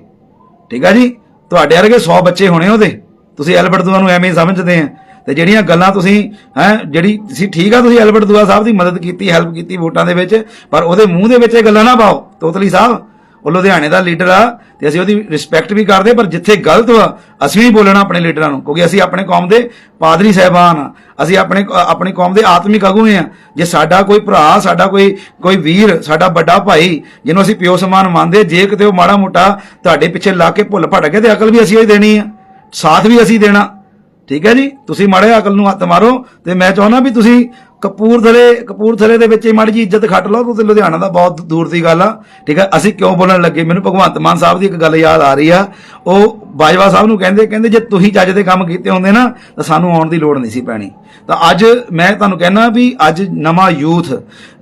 ਠੀਕ ਆ ਜੀ? ਤੁਹਾਡੇ ਵਰਗੇ 100 ਬੱਚੇ ਹੋਣੇ ਉਹਦੇ। ਤੁਸੀਂ ਐਲਬਰਟ ਦੂਆ ਨੂੰ ਐਵੇਂ ਹੀ ਸਮਝਦੇ ਆ। ਤੇ ਜਿਹੜੀਆਂ ਗੱਲਾਂ ਤੁਸੀਂ, ਹੈ, ਜਿਹੜੀ ਤੁਸੀਂ ਠੀਕ ਆ, ਤੁਸੀਂ ਐਲਬਰਟ ਦੁਆ ਸਾਹਿਬ ਦੀ ਮਦਦ ਕੀਤੀ ਹੈਲਪ ਕੀਤੀ ਵੋਟਾਂ ਦੇ ਵਿੱਚ, ਪਰ ਉਹਦੇ ਮੂੰਹ ਦੇ ਵਿੱਚ ਇਹ ਗੱਲਾਂ ਨਾ ਪਾਓ। ਤੋਤਲੀ ਸਾਹਿਬ, ਉਹ ਲੁਧਿਆਣੇ ਦਾ ਲੀਡਰ ਆ ਤੇ ਅਸੀਂ ਉਹਦੀ ਰਿਸਪੈਕਟ ਵੀ ਕਰਦੇ, ਪਰ ਜਿੱਥੇ ਗਲਤ ਵਾ, ਅਸੀਂ ਵੀ ਬੋਲਣਾ ਆਪਣੇ ਲੀਡਰਾਂ ਨੂੰ, ਕਿਉਂਕਿ ਅਸੀਂ ਆਪਣੇ ਕੌਮ ਦੇ ਪਾਦਰੀ ਸਹਿਬਾਨ ਆ। ਅਸੀਂ ਆਪਣੇ, ਆਪਣੀ ਕੌਮ ਦੇ ਆਤਮਿਕ ਅਗੂ ਆ। ਜੇ ਸਾਡਾ ਕੋਈ ਭਰਾ, ਸਾਡਾ ਕੋਈ ਕੋਈ ਵੀਰ, ਸਾਡਾ ਵੱਡਾ ਭਾਈ, ਜਿਹਨੂੰ ਅਸੀਂ ਪਿਓ ਸਮਾਨ ਮੰਨਦੇ, ਜੇ ਕਿਤੇ ਉਹ ਮਾੜਾ ਮੋਟਾ ਤੁਹਾਡੇ ਪਿੱਛੇ ਲਾ ਕੇ ਭੁੱਲ ਭੜ ਗਿਆ ਤੇ ਅਕਲ ਵੀ ਅਸੀਂ ਹੀ ਦੇਣੀ ਆ। ਸਾਥ ਵੀ ਅਸੀਂ ਦੇਣਾ। ਠੀਕ ਹੈ ਜੀ? ਤੁਸੀਂ ਮਾੜੇ ਅਕਲ ਨੂੰ ਹੱਥ ਮਾਰੋ ਤੇ ਮੈਂ ਚਾਹੁੰਦਾ ਵੀ ਤੁਸੀਂ ਕਪੂਰਥਲੇ ਕਪੂਰਥਲੇ ਦੇ ਵਿੱਚ ਹੀ ਮਾੜੀ ਜੀ ਇੱਜ਼ਤ ਖੱਟ ਲਓ ਤੁਸੀਂ ਲੁਧਿਆਣਾ ਦਾ ਬਹੁਤ ਦੂਰ ਦੀ ਗੱਲ ਆ। ਠੀਕ ਹੈ ਅਸੀਂ ਕਿਉਂ ਬੋਲਣ ਲੱਗੇ? ਮੈਨੂੰ ਭਗਵੰਤ ਮਾਨ ਸਾਹਿਬ ਦੀ ਇੱਕ ਗੱਲ ਯਾਦ ਆ ਰਹੀ ਆ। ਉਹ ਬਾਜਵਾ ਸਾਹਿਬ ਨੂੰ ਕਹਿੰਦੇ ਕਹਿੰਦੇ ਜੇ ਤੁਸੀਂ ਚੱਜ ਦੇ ਕੰਮ ਕੀਤੇ ਹੁੰਦੇ ਨਾ, ਤਾਂ ਸਾਨੂੰ ਆਉਣ ਦੀ ਲੋੜ ਨਹੀਂ ਸੀ ਪੈਣੀ। ਤਾਂ ਅੱਜ ਮੈਂ ਤੁਹਾਨੂੰ ਕਹਿਣਾ ਵੀ ਅੱਜ ਨਵਾਂ ਯੂਥ,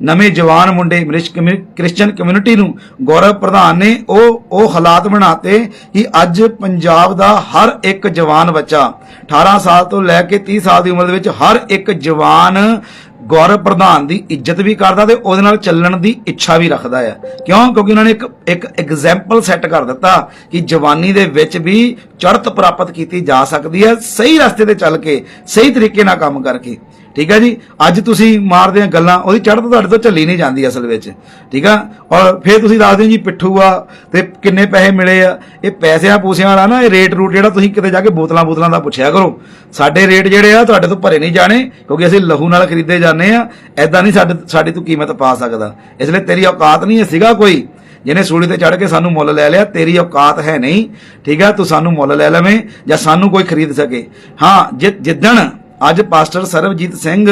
ਨਵੇਂ ਜਵਾਨ ਮੁੰਡੇ ਮ੍ਰਿਸ਼- ਕ੍ਰਿਸਚੀਅਨ ਕਮਿਊਨਿਟੀ ਨੂੰ ਗੌਰਵ ਪ੍ਰਧਾਨ ਨੇ, ਉਹ ਉਹ ਹਾਲਾਤ ਬਣਾਤੇ ਕਿ ਅੱਜ ਪੰਜਾਬ ਦਾ ਹਰ ਇੱਕ ਜਵਾਨ ਬੱਚਾ 18 ਸਾਲ ਤੋਂ ਲੈ ਕੇ 30 ਸਾਲ ਦੀ ਉਮਰ ਦੇ ਵਿੱਚ ਹਰ ਇੱਕ ਜਵਾਨ ਗੌਰਵ ਪ੍ਰਧਾਨ ਦੀ ਇੱਜ਼ਤ ਵੀ ਕਰਦਾ ਤੇ ਉਹਦੇ ਨਾਲ ਚੱਲਣ ਦੀ ਇੱਛਾ ਵੀ ਰੱਖਦਾ ਹੈ ਕਿਉਂ? ਕਿਉਂਕਿ ਉਹਨਾਂ ਨੇ ਇੱਕ ਇੱਕ ਐਗਜ਼ਾਮਪਲ ਸੈੱਟ ਕਰ ਦਿੱਤਾ ਕਿ ਜਵਾਨੀ ਦੇ ਵਿੱਚ ਵੀ ਚੜਤ ਪ੍ਰਾਪਤ ਕੀਤੀ ਜਾ ਸਕਦੀ ਹੈ, ਸਹੀ ਰਸਤੇ ਤੇ ਚੱਲ ਕੇ, ਸਹੀ ਤਰੀਕੇ ਨਾਲ ਕੰਮ ਕਰਕੇ। ਠੀਕ ਹੈ ਜੀ? ਅੱਜ ਤੁਸੀਂ ਮਾਰਦੇ ਆ ਗੱਲਾਂ, ਉਹਦੀ ਚੜ੍ਹਤ ਤੁਹਾਡੇ ਤੋਂ ਝੱਲੀ ਨਹੀਂ ਜਾਂਦੀ ਅਸਲ ਵਿੱਚ। ਠੀਕ ਆ? ਔਰ ਫਿਰ ਤੁਸੀਂ ਦੱਸਦੇ ਹੋ ਜੀ ਪਿੱਠੂ ਆ ਤੇ ਕਿੰਨੇ ਪੈਸੇ ਮਿਲੇ ਆ। ਇਹ ਪੈਸਿਆਂ ਪੂਸਿਆਂ ਵਾਲਾ ਨਾ, ਇਹ ਰੇਟ ਰੂਟ ਜਿਹੜਾ ਤੁਸੀਂ ਕਿਤੇ ਜਾ ਕੇ ਬੋਤਲਾਂ ਬੋਤਲਾਂ ਦਾ ਪੁੱਛਿਆ ਕਰੋ। ਸਾਡੇ ਰੇਟ ਜਿਹੜੇ ਆ, ਤੁਹਾਡੇ ਤੋਂ ਭਰੇ ਨਹੀਂ ਜਾਣੇ, ਕਿਉਂਕਿ ਅਸੀਂ ਲਹੂ ਨਾਲ ਖਰੀਦੇ ਜਾਂਦੇ ਆ। ਐਦਾਂ ਨਹੀਂ ਸਾਡੇ, ਸਾਡੀ ਤੂੰ ਕੀਮਤ ਪਾ ਸਕਦਾ। ਇਸ ਲਈ ਤੇਰੀ ਔਕਾਤ ਨਹੀਂ ਹੈ ਸੀਗਾ ਕੋਈ। ਜਿਹਨੇ ਸੂਲੀ ਤੇ ਚੜ ਕੇ ਸਾਨੂੰ ਮੁੱਲ ਲੈ ਲਿਆ, ਤੇਰੀ ਔਕਾਤ ਹੈ ਨਹੀਂ। ਠੀਕ ਆ? ਤੂੰ ਸਾਨੂੰ ਮੁੱਲ ਲੈ ਲਵੇਂ ਜਾਂ ਸਾਨੂੰ ਕੋਈ ਖਰੀਦ ਸਕੇ। ਹਾਂ, ਜਿ- ਜਿੱਦਣ ਅੱਜ ਪਾਸਟਰ ਸਰਬਜੀਤ ਸਿੰਘ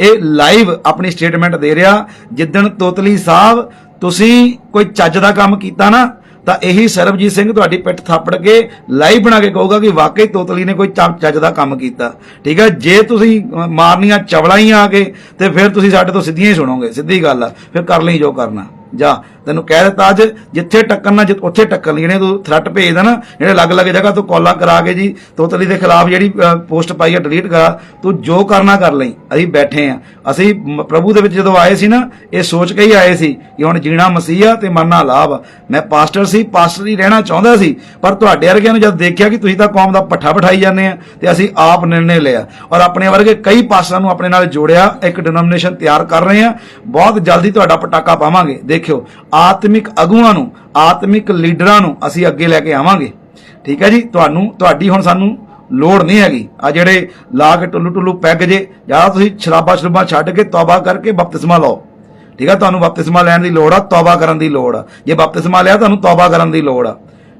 ਇਹ ਲਾਈਵ ਆਪਣੀ ਸਟੇਟਮੈਂਟ ਦੇ ਰਿਹਾ, ਜਿੱਦਣ ਤੋਤਲੀ ਸਾਹਿਬ ਤੁਸੀਂ ਕੋਈ ਚੱਜ ਦਾ ਕੰਮ ਕੀਤਾ ਨਾ, ਤਾਂ ਇਹੀ ਸਰਬਜੀਤ ਸਿੰਘ ਤੁਹਾਡੀ ਪਿੱਠ ਥਾਪੜ ਕੇ ਲਾਈਵ ਬਣਾ ਕੇ ਕਹੂਗਾ ਕਿ ਵਾਕਈ ਤੋਤਲੀ ਨੇ ਕੋਈ ਚੱਜ ਦਾ ਕੰਮ ਕੀਤਾ। ਠੀਕ ਹੈ, ਜੇ ਤੁਸੀਂ ਮਾਰਨੀਆਂ ਚਵਲਾਂ ਹੀ ਆ ਕੇ, ਤੇ ਫਿਰ ਤੁਸੀਂ ਸਾਡੇ ਤੋਂ ਸਿੱਧੀਆਂ ਹੀ ਸੁਣੋਗੇ, ਸਿੱਧੀ ਗੱਲ ਆ, ਫਿਰ ਕਰ ਲਈ ਜੋ ਕਰਨਾ। ਜਾ, ਤੈਨੂੰ ਕਹਿ ਦਿੱਤਾ ਅੱਜ, ਜਿੱਥੇ ਟੱਕਰਨਾ ਜਿ- ਉੱਥੇ ਟੱਕਰ ਲਈ ਜਿਹੜੇ ਤੂੰ ਥ੍ਰੈਟ ਭੇਜਦਾ ਨਾ ਜਿਹੜੇ ਅਲੱਗ-ਅਲੱਗ ਜਗ੍ਹਾ ਤੋਂ ਕਾਲਾਂ ਕਰਾ ਕੇ ਜੀ, ਤੋਤਲੀ ਦੇ ਖਿਲਾਫ ਜਿਹੜੀ ਪੋਸਟ ਪਾਈ ਹੈ ਡਿਲੀਟ ਕਰਾ, ਤੂੰ ਜੋ ਕਰਨਾ ਕਰ ਲਈ। ਅਸੀਂ ਬੈਠੇ ਆ। ਅਸੀਂ ਪ੍ਰਭੂ ਦੇ ਵਿੱਚ ਜਦੋਂ ਆਏ ਸੀ ਨਾ, ਇਹ ਸੋਚ ਕੇ ਹੀ ਆਏ ਸੀ ਕਿ ਹੁਣ ਜੀਣਾ ਮਸੀਹ ਆ ਤੇ ਮਰਨਾ ਲਾਭ ਆ। ਮੈਂ ਪਾਸਟਰ ਸੀ ਪਾਸਟਰ ਹੀ ਰਹਿਣਾ ਚਾਹੁੰਦਾ ਸੀ, ਪਰ ਤੁਹਾਡੇ ਵਰਗਿਆਂ ਨੂੰ ਜਦ ਦੇਖਿਆ ਕਿ ਤੁਸੀਂ ਤਾਂ ਕੌਮ ਦਾ ਪੱਠਾ ਬਿਠਾਈ ਜਾਂਦੇ ਆ ਤੇ ਅਸੀਂ ਆਪ ਨਿਰਣੇ ਲਿਆ। ਔਰ ਆਪਣੇ ਵਰਗੇ ਕਈ ਪਾਸਟਰਾਂ ਨੂੰ ਆਪਣੇ ਨਾਲ ਜੋੜਿਆ, ਇੱਕ ਡਿਨੋਮੀਨੇਸ਼ਨ ਤਿਆਰ ਕਰ ਰਹੇ ਆ। ਬਹੁਤ ਜਲਦੀ ਤੁਹਾਡਾ ਪਟਾਕਾ ਪਾਵਾਂਗੇ। ਦੇਖ ਦੇਖਿਓ, ਆਤਮਿਕ ਅਗੂਆਂ ਨੂੰ, ਆਤਮਿਕ ਲੀਡਰਾਂ ਨੂੰ ਅਸੀਂ ਅੱਗੇ ਲੈ ਕੇ ਆਵਾਂਗੇ। ਠੀਕ ਹੈ ਜੀ? ਤੁਹਾਨੂੰ, ਤੁਹਾਡੀ ਹੁਣ ਸਾਨੂੰ ਲੋੜ ਨਹੀਂ ਹੈਗੀ। ਆ ਜਿਹੜੇ ਲਾ ਕੇ ਟੁੱਲੂ ਟੁੱਲੂ ਪੈਗ ਜੇ, ਜਾਂ ਤੁਸੀਂ ਸ਼ਰਾਬਾ ਸ਼ਰੂਬਾ ਛੱਡ ਕੇ ਤੌਬਾ ਕਰਕੇ ਬਪਤਿਸਮਾ ਲਓ। ਠੀਕ ਆ ਤੁਹਾਨੂੰ ਬਪਤਿਸਮਾ ਲੈਣ ਦੀ ਲੋੜ ਆ, ਤੌਬਾ ਕਰਨ ਦੀ ਲੋੜ ਆ। ਜੇ ਬਪਤਿਸਮਾ ਲਿਆ, ਤੁਹਾਨੂੰ ਤੌਬਾ ਕਰਨ ਦੀ ਲੋੜ ਆ।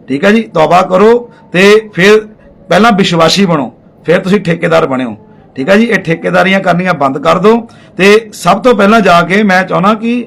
ਠੀਕ ਹੈ ਜੀ? ਤੌਬਾ ਕਰੋ ਤੇ ਫਿਰ ਪਹਿਲਾਂ ਵਿਸ਼ਵਾਸੀ ਬਣੋ। ਫਿਰ ਤੁਸੀਂ ਠੇਕੇਦਾਰ ਬਣਿਓ। ਠੀਕ ਹੈ ਜੀ, ਇਹ ਠੇਕੇਦਾਰੀਆਂ ਕਰਨੀਆਂ ਬੰਦ ਕਰ ਦਿਓ। ਤੇ ਸਭ ਤੋਂ ਪਹਿਲਾਂ ਜਾ ਕੇ ਮੈਂ ਚਾਹੁੰਦਾ ਕਿ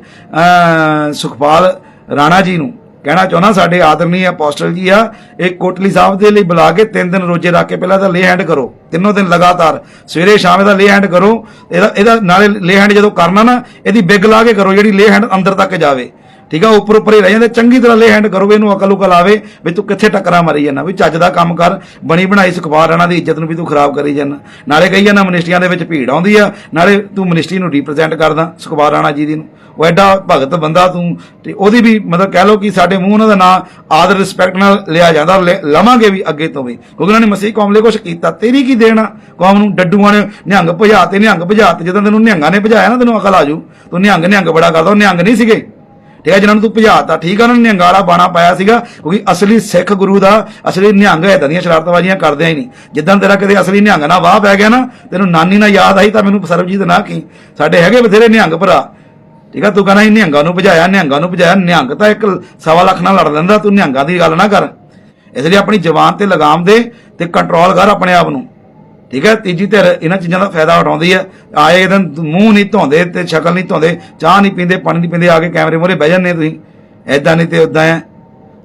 ਸੁਖਪਾਲ ਰਾਣਾ ਜੀ ਨੂੰ ਕਹਿਣਾ ਚਾਹੁੰਦਾ, ਸਾਡੇ ਆਦਰਨੀय ਅਪੋਸਟਲ ਜੀ ਆ, ਇਹ ਕੋਟਲੀ ਸਾਹਿਬ ਦੇ ਲਈ ਬੁਲਾ ਕੇ ਤਿੰਨ ਦਿਨ ਰੋਜੇ ਰੱਖ ਕੇ ਪਹਿਲਾਂ ਤਾਂ ਲੇ ਹੈਂਡ ਕਰੋ। ਤਿੰਨੋਂ ਦਿਨ ਲਗਾਤਾਰ, ਸਵੇਰੇ ਸ਼ਾਮ ਦਾ ਲੇ ਹੈਂਡ ਕਰੋ। ਇਹਦਾ ਇਹਦਾ ਨਾਲੇ ਲੇ ਹੈਂਡ ਜਦੋਂ ਕਰਨਾ ਨਾ, ਇਹਦੀ ਬਿਗ ਲਾ ਕੇ ਕਰੋ, ਜਿਹੜੀ ਲੇ ਹੈਂਡ ਅੰਦਰ ਤੱਕ ਜਾਵੇ। ਠੀਕ ਆ ਉੱਪਰ ਉੱਪਰ ਹੀ ਰਹਿ ਜਾਂਦੇ, ਚੰਗੀ ਤਰ੍ਹਾਂ ਲੇ ਹੈਂਡ ਕਰੋ ਇਹਨੂੰ ਅਕਲ ਉਕਲ ਆਵੇ ਵੀ ਤੂੰ ਕਿੱਥੇ ਟੱਕਰਾਂ ਮਾਰੀ ਜਾਂਦਾ, ਵੀ ਚੱਜ ਦਾ ਕੰਮ ਕਰ, ਬਣੀ ਬਣਾਈ ਸੁਖਬਾਰ ਰਾਣਾ ਦੀ ਇੱਜ਼ਤ ਨੂੰ ਵੀ ਤੂੰ ਖਰਾਬ ਕਰੀ ਜਾਂਦਾ। ਨਾਲੇ ਕਹੀ ਜਾਂਦਾ ਮਨਿਸਟਰੀਆਂ ਦੇ ਵਿੱਚ ਭੀੜ ਆਉਂਦੀ ਆ, ਨਾਲੇ ਤੂੰ ਮਨਿਸਟਰੀ ਨੂੰ ਰਿਪਰੈਜ਼ੈਂਟ ਕਰਦਾ ਸੁਖਬਾਰ ਰਾਣਾ ਜੀ ਦੀ ਨੂੰ। ਉਹ ਐਡਾ ਭਗਤ ਬੰਦਾ ਤੂੰ, ਤੇ ਉਹਦੀ ਵੀ ਮਤਲਬ ਕਹਿ ਲਓ ਕਿ ਸਾਡੇ ਮੂੰਹ ਉਹਨਾਂ ਦਾ ਨਾਂ ਆਦਰ ਰਿਸਪੈਕਟ ਨਾਲ ਲਿਆ ਜਾਂਦਾ ਲਵਾਂਗੇ ਵੀ ਅੱਗੇ ਤੋਂ ਵੀ। ਕਿਉਂਕਿ ਉਹਨਾਂ ਨੇ ਮਸੀਹ ਕੌਮ ਲਈ ਕੁਝ ਕੀਤਾ, ਤੇਰੀ ਕੀ ਦੇਣਾ ਕੌਮ ਨੂੰ ਡੱਡੂਆਂ ਨੇ ਨਿਹੰਗ ਭਜਾ ਤੇ ਨਿਹੰਗ ਭਜਾ ਤੇ ਜਦੋਂ ਤੈਨੂੰ ਨਿਹੰਗਾਂ ਨੇ ਭਜਾਇਆ ਨਾ, ਤੈਨੂੰ ਅਕਲ ਆਜੂ ਤੂੰ ਨਿਹੰਗ ਨਿਹੰਗ ਬੜਾ ਕਰਦਾ ਨਿਹੰਗ ਨਹੀਂ ਸੀਗੇ। ਠੀਕ ਹੈ ਜਿਹਨਾਂ ਨੂੰ ਤੂੰ ਭਜਾਤਾ, ਠੀਕ ਆ, ਉਹਨਾਂ ਨੇ ਨਿਹੰਗ ਵਾਲਾ ਬਾਣਾ ਪਾਇਆ ਸੀਗਾ, ਕਿਉਂਕਿ ਅਸਲੀ ਸਿੱਖ ਗੁਰੂ ਦਾ ਅਸਲੀ ਨਿਹੰਗ ਐਦਾਂ ਦੀਆਂ ਸ਼ਰਾਰਤਬਾਜ਼ੀਆਂ ਕਰਦੇ ਹੀ ਨਹੀਂ। ਜਿੱਦਾਂ ਤੇਰਾ ਕਦੇ ਅਸਲੀ ਨਿਹੰਗ ਨਾਲ ਵਾਹ ਪੈ ਗਿਆ ਨਾ, ਤੈਨੂੰ ਨਾਨੀ ਨਾਲ ਯਾਦ ਆਈ ਤਾਂ ਮੈਨੂੰ ਸਰਬਜੀਤ ਨਾ ਕੀ ਸਾਡੇ ਹੈਗੇ ਬਥੇਰੇ ਨਿਹੰਗ ਭਰਾ। ਠੀਕ ਆ, ਤੂੰ ਕਹਿੰਦਾ ਇਹ ਨਿਹੰਗਾਂ ਨੂੰ ਭਜਾਇਆ, ਨਿਹੰਗਾਂ ਨੂੰ ਭਜਾਇਆ, ਨਿਹੰਗ ਤਾਂ ਇੱਕ ਸਵਾ ਲੱਖ ਨਾਲ ਲੜ ਲੈਂਦਾ, ਤੂੰ ਨਿਹੰਗਾਂ ਦੀ ਗੱਲ ਨਾ ਕਰ। ਇਸ ਲਈ ਆਪਣੀ ਜ਼ਬਾਨ ਤੇ ਲਗਾਮ ਦੇ ਤੇ ਕੰਟਰੋਲ ਕਰ ਆਪਣੇ ਆਪ ਨੂੰ। ਠੀਕ ਹੈ? ਤੀਜੀ ਧਿਰ, ਇਹਨਾਂ ਚੀਜ਼ਾਂ ਦਾ ਫਾਇਦਾ ਉਠਾਉਂਦੀ ਹੈ। ਆਏ ਦਿਨ ਮੂੰਹ ਨਹੀਂ ਧੋਂਦੇ ਤੇ ਸ਼ਕਲ ਨਹੀਂ ਧੋਂਦੇ, ਚਾਹ ਨਹੀਂ ਪੀਂਦੇ, ਪਾਣੀ ਨਹੀਂ ਪੀਂਦੇ, ਆ ਕੇ ਕੈਮਰੇ ਮੂਹਰੇ ਬਹਿ ਜਾਂਦੇ ਤੁਸੀਂ। ਐਦਾਂ ਨਹੀਂ ਤੇ ਉਦਾਂ ਹੈ।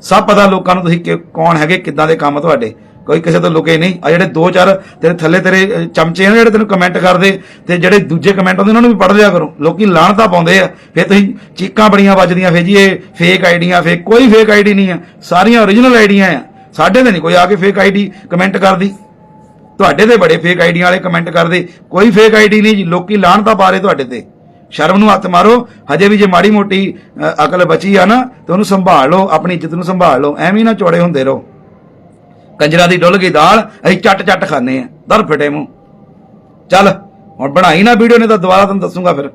ਸਭ ਪਤਾ ਲੋਕਾਂ ਨੂੰ ਤੁਸੀਂ ਕਿ ਕੌਣ ਹੈਗੇ, ਕਿੱਦਾਂ ਦੇ ਕੰਮ ਤੁਹਾਡੇ। ਕੋਈ ਕਿਸੇ ਤੋਂ ਲੁਕੇ ਨਹੀਂ। ਆ ਜਿਹੜੇ ਦੋ ਚਾਰ ਤੇਰੇ ਥੱਲੇ ਤੇਰੇ ਚਮਚੇ ਨੇ ਜਿਹੜੇ ਤੈਨੂੰ ਕਮੈਂਟ ਕਰਦੇ, ਤੇ ਜਿਹੜੇ ਦੂਜੇ ਕਮੈਂਟ ਆਉਂਦੇ, ਉਹਨਾਂ ਨੂੰ ਵੀ ਪੜ੍ਹ ਲਿਆ ਕਰੋ। ਲੋਕੀ ਲਾਹਣਤਾ ਪਾਉਂਦੇ ਆ। ਫਿਰ ਤੁਸੀਂ ਚੀਕਾਂ ਬੜੀਆਂ ਵੱਜਦੀਆਂ, ਫਿਰ ਜੀ ਇਹ ਫੇਕ ਆਈਡੀਆਂ ਫੇਕ ਕੋਈ ਫੇਕ ਆਈਡੀ ਨਹੀਂ ਆ। ਸਾਰੀਆਂ ਓਰੀਜਨਲ ਆਈਡੀਆਂ ਆ। ਸਾਡੇ ਤੇ ਨਹੀਂ ਕੋਈ ਆ ਕੇ ਫੇਕ ਆਈਡੀ ਕਮੈਂਟ ਕਰਦੀ। ਤੁਹਾਡੇ ਤੇ ਬੜੇ ਫੇਕ ਆਈਡੀਆਂ ਵਾਲੇ ਕਮੈਂਟ ਕਰਦੇ। ਕੋਈ ਫੇਕ ਆਈਡੀ ਨਹੀਂ ਜੀ, ਲੋਕੀ ਲਾਹਣਤਾ ਪਾ ਰਹੇ ਤੁਹਾਡੇ ਤੇ। ਸ਼ਰਮ ਨੂੰ ਹੱਥ ਮਾਰੋ, ਹਜੇ ਵੀ ਜੇ ਮਾੜੀ ਮੋਟੀ ਅਕਲ ਬਚੀ ਆ ਨਾ, ਤੇ ਉਹਨੂੰ ਸੰਭਾਲ ਲਓ, ਆਪਣੀ ਇੱਜ਼ਤ ਨੂੰ ਸੰਭਾਲ ਲਓ, ਐਵੇਂ ਹੀ ਨਾ ਚੋੜੇ ਹੁੰਦੇ ਰਹੋ। ਕੰਜਰਾ ਦੀ ਡੁੱਲ ਗਈ ਦਾਲ, ਅਸੀਂ ਚੱਟ ਚੱਟ ਖਾਂਦੇ ਆ ਦਰ ਫਟੇ ਮੂੰਹ। ਚੱਲ, ਹੁਣ ਬਣਾਈ ਨਾ ਵੀਡੀਓ ਨੇ ਤਾਂ ਦੁਬਾਰਾ ਤੁਹਾਨੂੰ ਦੱਸੂਗਾ ਫਿਰ।